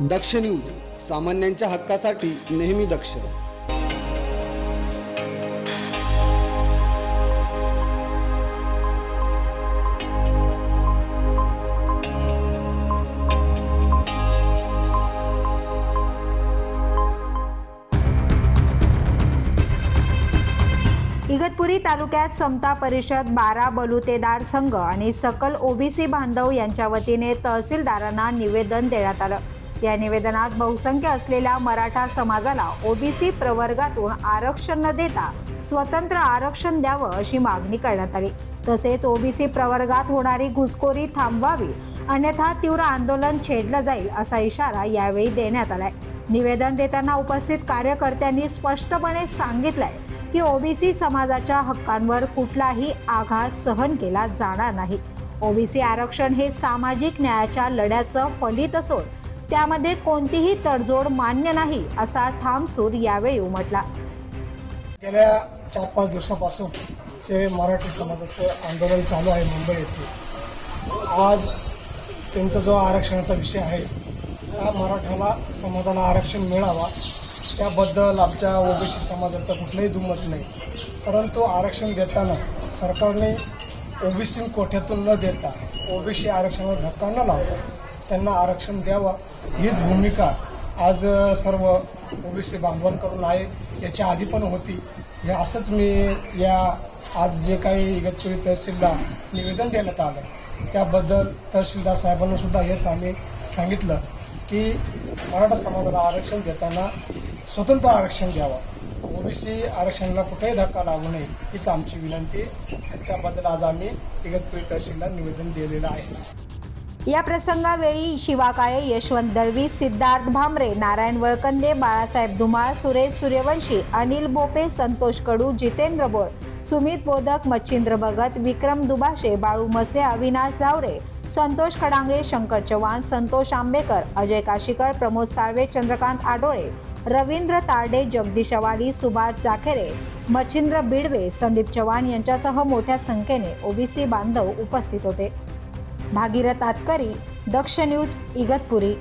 दक्ष news सामान्यांच्या हक्कासाठी नेहमी दक्ष. इगतपुरी तालुक्यात समता परिषद बारा बलुतेदार संघ आणि सकल ओबीसी बांधव यांच्या वतीने तहसीलदारांना निवेदन देण्यात आलं. या निवेदनात बहुसंख्य असलेल्या मराठा समाजाला ओबीसी प्रवर्गातून आरक्षण न देता स्वतंत्र आरक्षण द्यावं अशी मागणी करण्यात आली. तसेच ओबीसी प्रवर्गात होणारी घुसखोरी थांबवावी अन्यथा तीव्र आंदोलन छेडलं जाईल असा इशारा यावेळी देण्यात आलाय. निवेदन देताना उपस्थित कार्यकर्त्यांनी स्पष्टपणे सांगितलंय की ओबीसी समाजाच्या हक्कांवर कुठलाही आघात सहन केला जाणार नाही. ओबीसी आरक्षण हे सामाजिक न्यायाच्या लढ्याचं फलित असून त्यामध्ये कोणतीही तडजोड मान्य नाही असा ठाम सूर यावेळी उमटला. गेल्या चार पाच दिवसापासून ते मराठी समाजाचं आंदोलन चालू आहे मुंबई येथे. आज त्यांचा जो आरक्षणाचा विषय आहे त्या मराठाला समाजाला आरक्षण मिळावा त्याबद्दल आमच्या ओबीसी समाजाचं कुठलंही दुमत नाही. परंतु आरक्षण देताना सरकारने ओबीसी कोठ्यातून न देता ओबीसी आरक्षणाला धक्का न लावता त्यांना आरक्षण द्यावं हीच भूमिका आज सर्व ओबीसी बांधवांकडून आहे. याच्या आधी पण होती. हे असंच मी या आज जे काही इगतपुरी तहसीलला निवेदन देण्यात आलं त्याबद्दल तहसीलदार साहेबांना सुद्धा हेच आम्ही सांगितलं की मराठा समाजाला आरक्षण देताना स्वतंत्र आरक्षण द्यावं. ओबीसी आरक्षणाला कुठेही धक्का लागू नये हीच आमची विनंती आहे. त्याबद्दल आज आम्ही इगतपुरी तहसीलला निवेदन दिलेलं आहे. या प्रसंगावेळी शिवा काळे यशवंत दळवी सिद्धार्थ भामरे नारायण वळकंदे बाळासाहेब धुमाळ सुरेश सूर्यवंशी अनिल बोपे संतोष कडू जितेंद्र बोर सुमित बोधक मच्छिंद्र भगत विक्रम दुभाषे बाळू मसले अविनाश जावरे संतोष खडांगे शंकर चव्हाण संतोष आंबेकर अजय काशीकर प्रमोद साळवे चंद्रकांत आडोळे रवींद्र तारडे जगदीश अवाडी सुभाष जाखेरे मच्छिंद्र बिडवे संदीप चव्हाण यांच्यासह मोठ्या संख्येने ओबीसी बांधव उपस्थित होते. भागीरथ आतकरी दक्ष न्यूज इगतपुरी.